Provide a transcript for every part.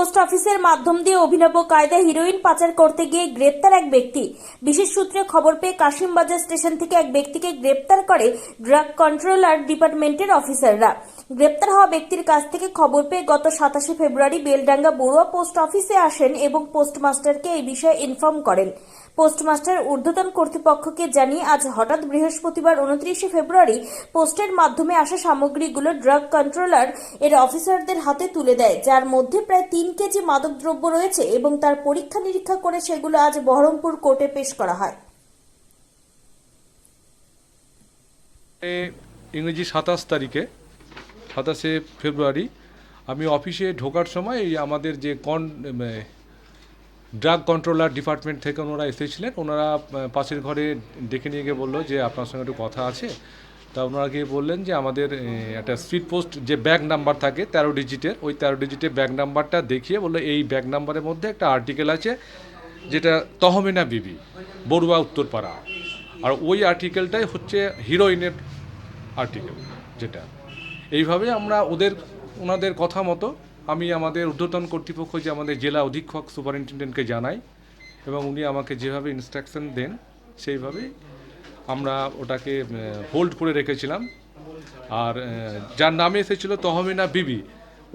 Post অফিসের মাধ্যম দিয়ে অভিনব কায়দায় হিরোইন পাচার করতে গিয়ে গ্রেপ্তার এক ব্যক্তি। বিশেষ সূত্রে খবর পেয়ে কাশিমবাজার স্টেশন থেকে এক ব্যক্তিকে গ্রেপ্তার করে ড্রাগ কন্ট্রোলার ডিপার্টমেন্টের অফিসাররা। গ্রেপ্তার হওয়া ব্যক্তির কাছ থেকে খবর পেয়ে গত সাতাশে ফেব্রুয়ারি বেলডাঙ্গা বড়ুয়া পোস্ট অফিসে আসেন এবং পোস্টমাস্টারকে এই বিষয়ে ইনফর্ম করেন। পোস্টমাস্টার ঊর্ধ্বতন কর্তৃপক্ষকে জানিয়ে আজ হঠাৎ বৃহস্পতিবার উনত্রিশে ফেব্রুয়ারি পোস্টের মাধ্যমে আসা সামগ্রীগুলো ড্রাগ কন্ট্রোলার এর অফিসারদের হাতে তুলে দেয়, যার মধ্যে প্রায় তিন কেজি মাদকদ্রব্য রয়েছে এবং তার পরীক্ষা নিরীক্ষা করে সেগুলো আজ বহরমপুর কোর্টে পেশ করা হয়। ইংরেজি সাতাশ তারিখে, সাতাশে ফেব্রুয়ারি, আমি অফিসে ঢোকার সময় আমাদের যে কন ড্রাগ কন্ট্রোলার ডিপার্টমেন্ট থেকে ওনারা এসেছিলেন। ওনারা পাশের ঘরে ডেকে নিয়ে গিয়ে বলল যে, আপনার সঙ্গে একটু কথা আছে। তা ওনারা গিয়ে বললেন যে, আমাদের একটা স্পিড পোস্ট যে ব্যাগ নাম্বার থাকে, তেরো ডিজিটের ওই তেরো ডিজিটের ব্যাগ নাম্বারটা দেখিয়ে বলল, এই ব্যাগ নাম্বারের মধ্যে একটা আর্টিকেল আছে, যেটা তহমিনা বিবি, বড়ুয়া উত্তরপাড়া। আর ওই আর্টিকেলটাই হচ্ছে হিরোইনের আর্টিকেল যেটা। এইভাবে আমরা ওদের, ওনাদের কথা মতো আমি আমাদের ঊর্ধ্বতন কর্তৃপক্ষ যে আমাদের জেলা অধীক্ষক সুপারিনটেন্ডেন্টকে জানাই এবং উনি আমাকে যেভাবে ইনস্ট্রাকশন দেন সেইভাবেই আমরা ওটাকে হোল্ড করে রেখেছিলাম। আর যার নামে এসেছিল তহমিনা বিবি।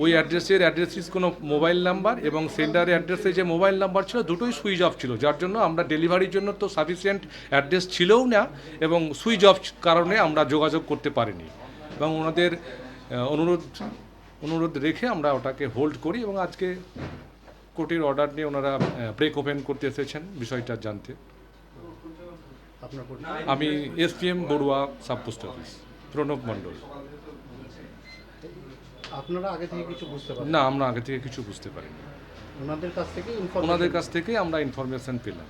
ওই অ্যাড্রেসের অ্যাড্রেসিস কোনো মোবাইল নাম্বার এবং সেন্টারের অ্যাড্রেসে যে মোবাইল নাম্বার ছিল, দুটোই সুইচ অফ ছিল, যার জন্য আমরা ডেলিভারির জন্য তো সাফিসিয়েন্ট অ্যাড্রেস ছিলও না এবং সুইচ অফ কারণে আমরা যোগাযোগ করতে পারিনি। এবং ওনাদের অনুরোধ অনুরোধ রেখে আমরা ওটাকে হোল্ড করি এবং আজকে কোর্টের অর্ডার নিয়ে ওনারা ব্রেক ওপেন করতে এসেছেন বিষয়টা জানতে? আমি SPM Barua sub post office Pranab Mondal. আপনারা আগে থেকে কিছু বুঝতে পারেন না আমরা আগে থেকে কিছু বুঝতে পারিনি। ওনাদের কাছ থেকে ওনাদের কাছ থেকে আমরা ইনফরমেশন পেলাম।